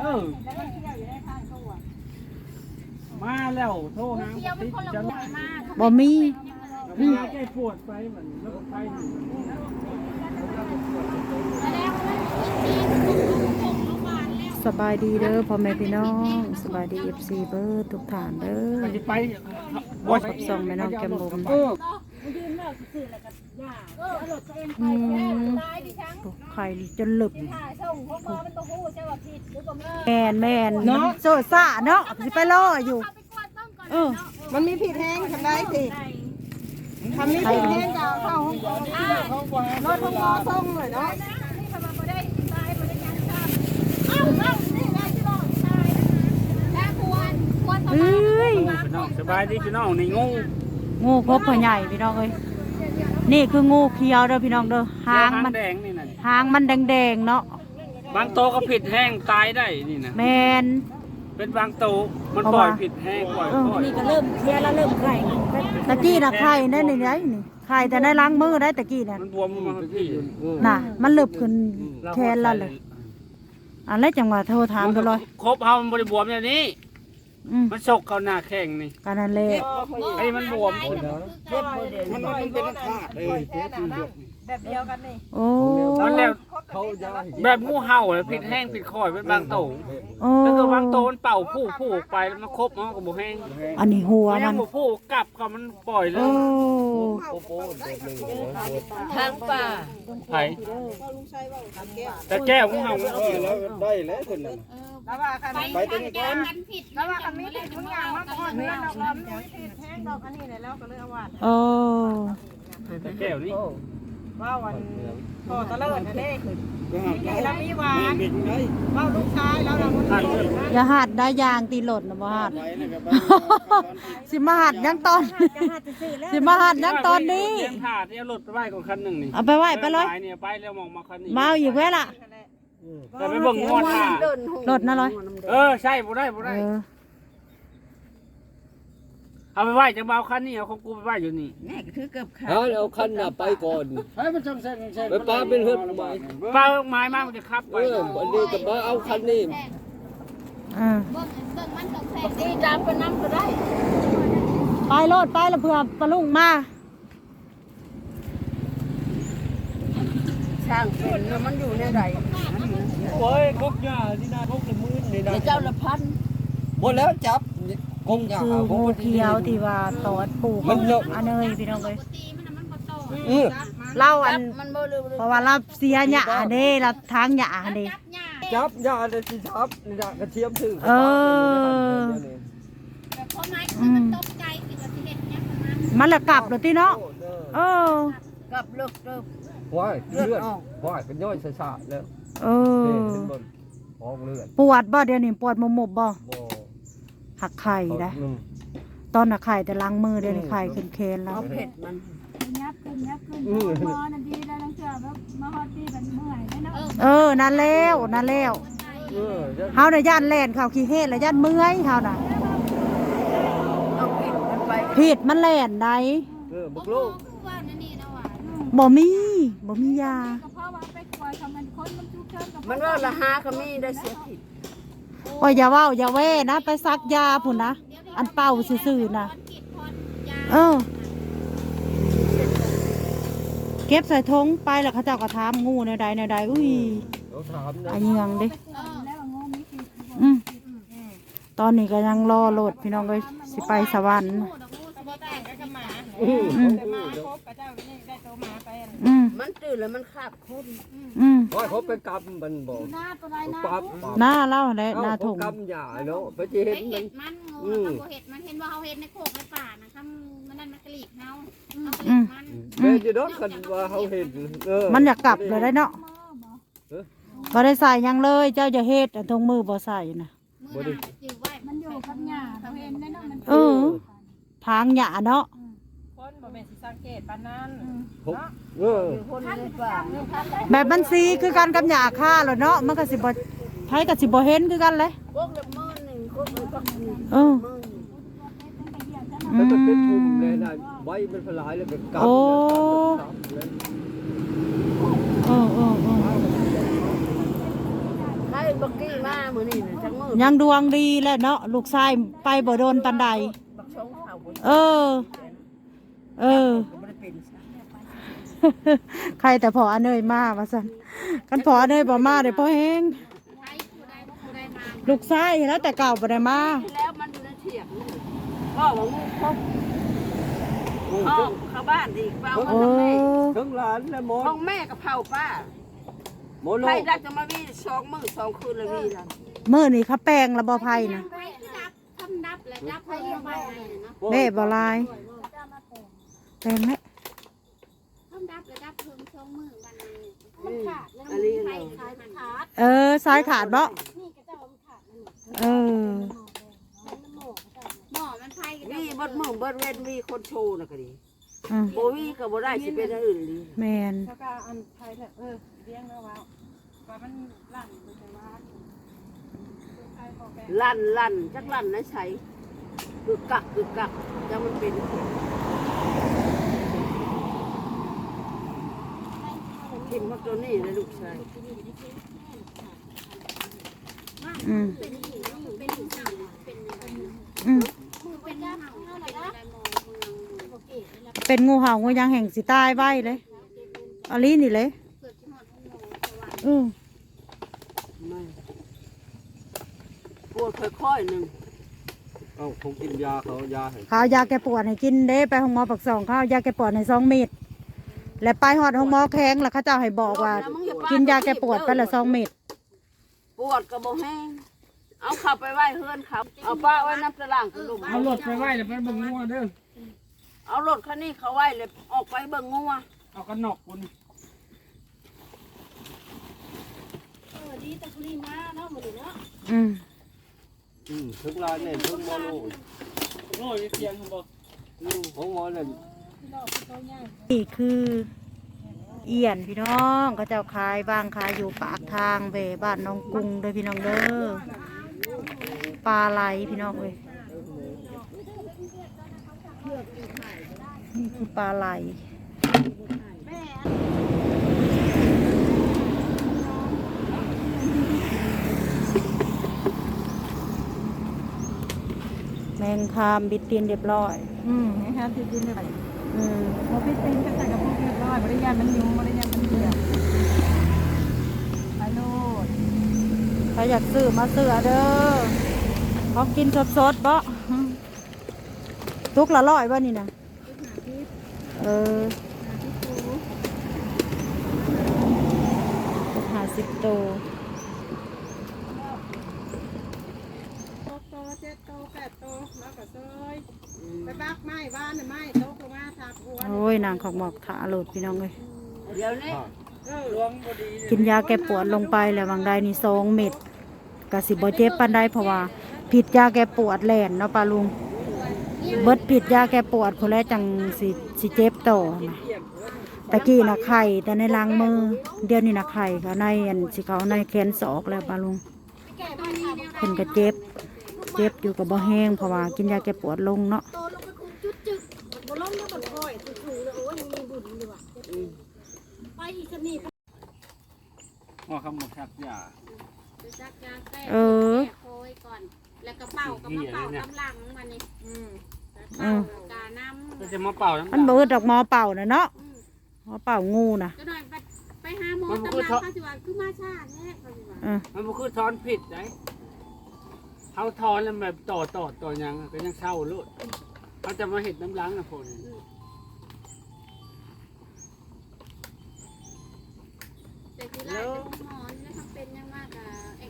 เออ แล้วมันเที่ยวอยู่ในทางตัวมาแล้วโทรหาเที่ยวมันคนละจะหน่วยมากบ่มีมีแก้ปวดไปเหมือนรถไฟนี่แล้วสบายดีเด้อพ่อแม่พี่น้องสบายดี FC เบิร์ทุกฐานเด้อมันจะไปบ่กับส่งแม่น้องแก้มบุ๋ม เอออืมตายดิฉันตกไข่จนหลึบถ่ายส่งพวกมอมันตัวผู้ใช่ว่าผิดหรือบ่มีแม่นแม่นเนาะโซซ่าเนาะสิไปล่ออยู่ เอาไปกวาดต้องก่อนเออมันมีผิดแห้งทำได้สิทำนี้ผิดแห้งจะเอาเข้าห้องกงอ่ารถห้องงอส่งเลยเนาะนี่ทำมาบ่ได้ตายบ่ได้ยังทำเอ้าเอ้านี่ไงที่บอกตายแล้วควรควรต้องเอ้ย พี่น้องสบายดีพี่น้องนี่งู งูพบพ่อใหญ่พี่น้องเอ้ย นี่คืองูเขียวเด้อพี่น้องเด้อหางมันแดงนี่น่ะหางมันแดงๆเนาะบางโตก็ผิดแห้งตายได้นี่นะแม่นเป็นบางโตมันเพราะปล่ว่าอยผิดแห้งปล่อยเออปล่อยนี่ก็เริ่มเคลียร์แล้วเริ่มไข่ตะกี้น่ะไข่ได้นี่ได้นี่ไข่แต่ได้ล้างมือได้ตะกี้น่ะมันบวมมาที่น่ะ มันหลึบขึ้นแทนแล้วเลยอันแรกจังหวะโทรถามดูเลยครบเฮามันบริบวมอย่างนี้ อืมมันชกเข้าหน้าแข้งนี่กันนั่นแหละไอ้มันบวมมันมันเป็นขาดเลยแบบเดียวกันนี่โอ้มันแล้วแบบงูเห่าเลยผิดแห้งผิดคอยเป็นบางโตโอ้แล้วก็บางโตมันเป่าผู้ผู้ออกไปแล้วมันครบมันก็บ่แห้งอันนี้หัวมันยัมังนบ่ผู้กลับก็มันปล่อยเลโอ้ยทางป่าไผแต่แก้วงูเห่ามันเออแล้วได้แล้วคนนั้น แล้วว่าคันไปกันกันผิดแล้วว่าคันนี้ผิดทุกอย่างว่าก่อนเนี่ยเราเราไม่ผิดแห้งดอกอันนี้เลยแล้วก็เลยเอาวาดโอ้แต่แก้วนี่ว่าวันพ่อตะเลิศนะเด้ก็หานี่เรามีหวาแม่นเด็กได้ว่าลูกชายแล้วเราคนหันนี้อย่าหัดได้ยางตีหล่นนะบ่หัดไว้นะครับสิมาหัดยังตอนสิมาหัดยังตอนนี้เตรียมถาดเอารถไปไว้ก่อนคันหนึงนี่เอาไปไว้ไปเลยเนี่ยไปแล้วมองมาคันนี้มาเอาอีกแว้ล่ะ แต่ไปเบิ่งงวดท่ารถนะร้อย เออใช่บ่ได้บ่เอได้ อเอาไปไหว้จังเบาคันนี้เอาของกูไปไหว้อยู่นี่เอาเอาคันน่ะไปก่อนไปป้าเป็นเฮือนใหม่เป้าไม้มามันจะขับไปเออวันนี้ก็มาเอาคันนี้อ่าเบิ่งเบิ่งมันต้องแสงดีจามไปน้ำก็ได้ไปโลดไปแล้วเผื่อปลาลุงมา ช่างเป็นมันอยู่ในใดโอ้ยกกหญ้าที่นาพกในมือนี่นะเจ้าละพันหมดแล้วจับกงหญ้าคือเอางูเขียวที่ว่าตอดปลูกมันเยอะอันเนยพี่น้องเอ้ยปกติมันน่ะมันบ่โตเออเล่าอันมันบ่ลืมเพราะว่าเราเสียหยาเด้เราทางหยาเด้จับหญ้าจับหญ้าเลยสิจับนี่นะกระเทียมถึงเออแบบพอไม้คือมันตกใจสิว่าสิเฮ็ดหยังประมาณมันละกลับเลยที่เนาะเออกับเลิกเลิก ว้ายเลืเลืออดดออกว้ายเป็นย่อยสะๆแล้วเอเห็อนเห็นบ่ออกเลือดปวดบ่เดี๋ยวนี้ปวดหมบๆบ่บ่หักไข่เขานะอืมตอนหักไข่แต่ล้างมือเดี๋ยวนี้ไข่ขึ้นเคนแล้วเอาเผ็ดมันยับขึ้นยับขึ้นอืมพอนาทีแล้วลังเชื่อแบบมาฮอดที่แบบเมื่อยแล้วเนาะเออนั่นแล้วนั่นแล้วเออจะเฮาน่ะย่านแล่นเข้าขี้เฮ็ดแล้วย่านเมื่อยเฮาน่ะเอาเผ็ดมันไปผิดมันแล่นได้เออบ่บักโลโลกว่านั่นนี่นะว่า บ่มีบ่มียา ก็เพราะว่าไปคอยทำมันคนมันทุกเชิญกับมันว่าละหาก็มีได้เสียผิดโอ้ยอย่าเว้าอย่าแว่นะ ไปซักยาพุ่นนะ อันเป่าซื่อๆนะเออ เก็บใส่ทงไปแล้วเขาเจ้าก็ถามงูแนวใดแนวใดอุ้ยเราถามนะอันยังเด้อืมตอนนี้ก็ยังรอโหลดพี่น้องเลยสิไปสวรรค์ งูดอกงูสิบ่แต่งก็ หมาอืมอืมมาครบกับเจ้านี่ได้โตมาไปอืมมันตื่นแล้วมันขาบคนอืมว่าเขาไปกำมันบอกหน้าตัวใดหน้าปั๊บหน้าเล่าแหละหน้าเอ้ถุงเขกำหญ้าเนาะไปจะไปเห็นมัเห็น ดมันงูแล้วก็บ่เห็ดมันเห็นว่าเฮาเห็ดในโคกในป่านะคำมันนั่นมันกระลีกเฮาเอากระลีกมันแม่จะดอกกันว่าเขาเห็นเออมันอยากกลับเลยได้เนาะบ่ได้ใส่หยังเลย เจ้าจะเฮ็ดอันทงมือบ่ใส่นะมือหน้าจือไว้มันอยู่กับหญ้าเขาเห็นได้เนาะมันเออ ทางหยาเนาะ คนบ่แม่นสิสังเกตปานนั้นผมเอออยู่คนในป่าแบบมันสีคือกันกับหยาค่าแล้วเนาะมันก็สิบ่ไผก็สิบ่เห็นคือกันเลยพวกละมื้อนึงพวกละพักนึงเออมื้ออืแล้วมันเป็นภูมิมเลยนะใบมันพลายแล้วเป็นกำโอ้เลยเออเออเออใครบักกี้มามื้อนี้น่ะจังมือยังดวงดีแหล้วเนาะลูกชายไปบ่โดนปันใดบักชงเขาบ่เออ เออบ่ได้เป็นซะใครแต่พออันเนยมาว่าซั่นกันพออันเนยบ่มาเด้อพ่อแฮงลูกชายแล้วแต่เก่าบ่ได้มาแล้วมันอยู่ในเถียงนี่ก็ว่างูครบห้องเข้าบ้านอีกเปล่าโอ้ทั้งหลานและหมอห้องแม่กับเผาป้าหมอโลใครกรักจะมาวีสองมื้อสองคืนละวีละมื้อนี้เขาแปลงระบ่ไผนะ ไปคือดับทำดับเลยดับไปยังไงเนาะ แม่บ่ลายแปลงแล้วทำดับเลยดับเพิ่มช่องมือวันนี้มันขาดอันนี้ไปเนาะขายมันขาดเออสายขาดบ่นี่ก็จะเอามันขาดมันเออหม้อมันไฟก็วีบดมือเบดเว้นวีคนโชว์น่ะก็ดีอืมบ่วีก็บ่ได้สิเป็นอันอื่นดีแม่นแล้วก็อันไทยเนี่ยเออเลี้ยงแล้วว่าว่ามันลั่นมันจะว่าลั่นลั่นจักลั่นนะใช้คือกักคือกักจังมันเป็น ทิมมาตัวนี้เลยลูกชายอืมเป็นหินเป็นหินสั่งเป็นอืมมือเป็นย่าหนังเป็นอะไรมองเมืองโอเคแล้วเป็นงูเห่างูยังแห่งสิตายไว้เลยอลีนี่เลยเกิดที่หอดห้องนอนสวรรค์อือไม่ปวดค่อยๆหนึ่งเอ้าคงกินยาเขายาให้เขาเอายาแก้ปวดให้กินเด้ไปห้องหมอปักสองเขาเอายาแก้ปวดให้สองเม็ด และไปหอดห้องหมอแข้งแล้วเขาเจ้าให้บอกว่า กินยาแก้ปวดไปละสองเม็ดปวดกระบอกแห้งเอาขับไปไหว้เฮือนครับเอาป้าไว้น้ำตะล่างคุณลุงเอารถไปไว้แล้วไปเบิ่งงัวเด้อเอารถคันนี้เขาไหว้เลยออกไปเบิ่งงัวเอากันนอกคุณเออดีแต่คุณนี่มาเนาะมื้อนี้เนาะอืมอืมทั้งหลานเนี่ยทั้งหมอโลกโง่ยเสียงบ่ของหมอเนี่ย นี่คือเอียนพี่น้องเขาเจ้าขายบ้างขายอยู่ปากทางไปบ้านน้องกรุงเด้อพี่น้องเด้อปลาไหลพี่น้องเว้ยนี่คือปลาไหลแมงคามบิดตีนเรียบร้อย อืมให้ฮะติดดินเลยบร้อื มพอพี่ติงก็ใส่กับพวกเรียบร้อยบริยานมันยุงบริยานมันเดือดไปโน่นใครอยากซื้อมาซื้อเด้อเขากินสดสดๆบ่อืมทุกละร้อยบ่นี่นะเออทุกห้าสิบตัวโตเจ็ดโตแปดโตแล้วก็ซอยไปบักไม้บ้านน่ะไม้ ยนางของหมอกถาโหลดพี่น้องเลยเดี๋ยวนี้หลวงบ่ดีกินยาแก้ปวดลงไปแล้วบางได้นี่สองเม็ดกะสิบ่เจ็บปานใดเพราะว่าผิดยาแก้ปวดแล่นเนาะปาลุง เบิดผิดยาแก้ปวดพอแล้วจังสิสิเจ็บต่อนะตะกี้นะไข่แต่ในล้างมือ เดี๋ยวนี้นะไข่ก็ในอันสิเขาในแขนศอกแล้วปาลุงเพิ่นก็เจ็บ เจ็บอยู่กับบ่แห้งเพราะว่ากินยาแก้ปวดลงเนาะ อีกสนี่หัวคำหมดชักยาไปซักยาแก้เออแก้โคยก่อน แล้วก็เป่ากับมาเป่ากำลังมันนี่อืมอืเป่ามกาน้ำก็จะมาเป่าน้ำมันบ่อึดดอกหมอเป่าน่ะเนาะหมอเป่างูน่ะก็หน่อยไปไปหาหมอกำลังเขาสิว่าคือมาชาแท้เขาสิว่าเออมันบ่คือถอนผิดไดเขาถอนแล้วแบบต่อต่อต่อหยังก็ยังเศร้าโลดเขาจะมาเห็ดน้ำล้างนะพนแต่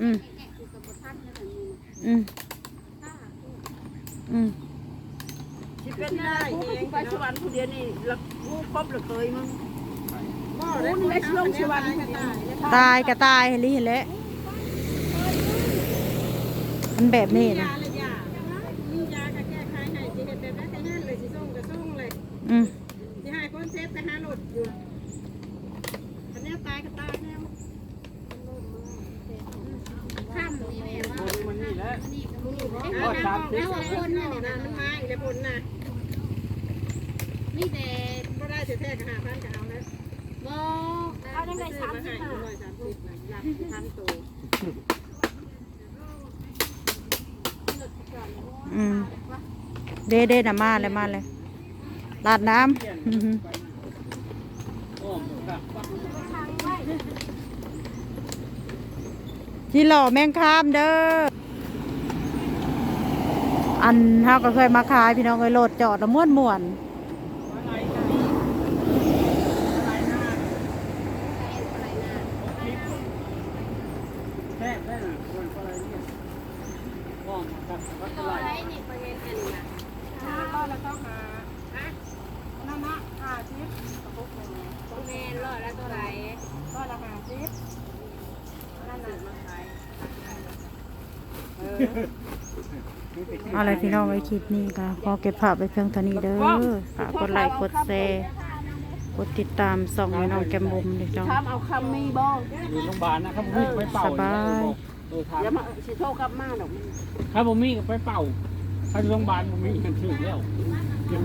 อะแอกแอกแอกคือกับบท่านนั่นแหละนี่อืมค่ะอืมที่เป็นได้เองไปสวรรค์ผู้เดียวนี่แล้วงูครบเลยเคยมึงงูนี่ได้ลงสวรรค์ก็ตายตายก็ตายเห็นลิเห็นแล้วมันแบบนี้นะ เอาน้ำเอาพ่นน่ะน้ำไม้แล้วพ่นน่ะนี่แต่ก็ได้เสียแท้กัหาพันจะเอาแล้วบ่เอาได้เลยสามสิบห้าสามสิบหลักพันตัวอืมเด้เด้นะมาเลยมาเลยลาดน้ำที่หล่อแมงคามเด้อ อันเฮาก็เคยมาขายพี่น้องเคยโหลดจอดแล้วม่วนม่วนแค่แค่น่ะคนอะไรเนี่ยก็มาจากวัดอะไร ก็แล้วต้องหานั่นนะหาชิปแม่รอดแล้วตัวไหนก็ละหาชิปนั่นน่ะมาขาย ๆ เอาอะไรพี่น้องไว้คลิปนี้ก็ขอเก็บภาพไว้เพียงเท่านี้เด้อฝากกดไลค์กดแชร์กดติดตามส่องแม่น้องแกมบุมเด้อจ้องถามเอาคำมีบ่อยู่โรงพยาบาลนะครับผมมีไปเป่าสบายเออถามอย่ามาสิโทรกลับมาดอกครับผมมีไปเป่าถ้าอยู่โรงพยาบาลผมมีกันชื่อแล้วอยู่บ้าน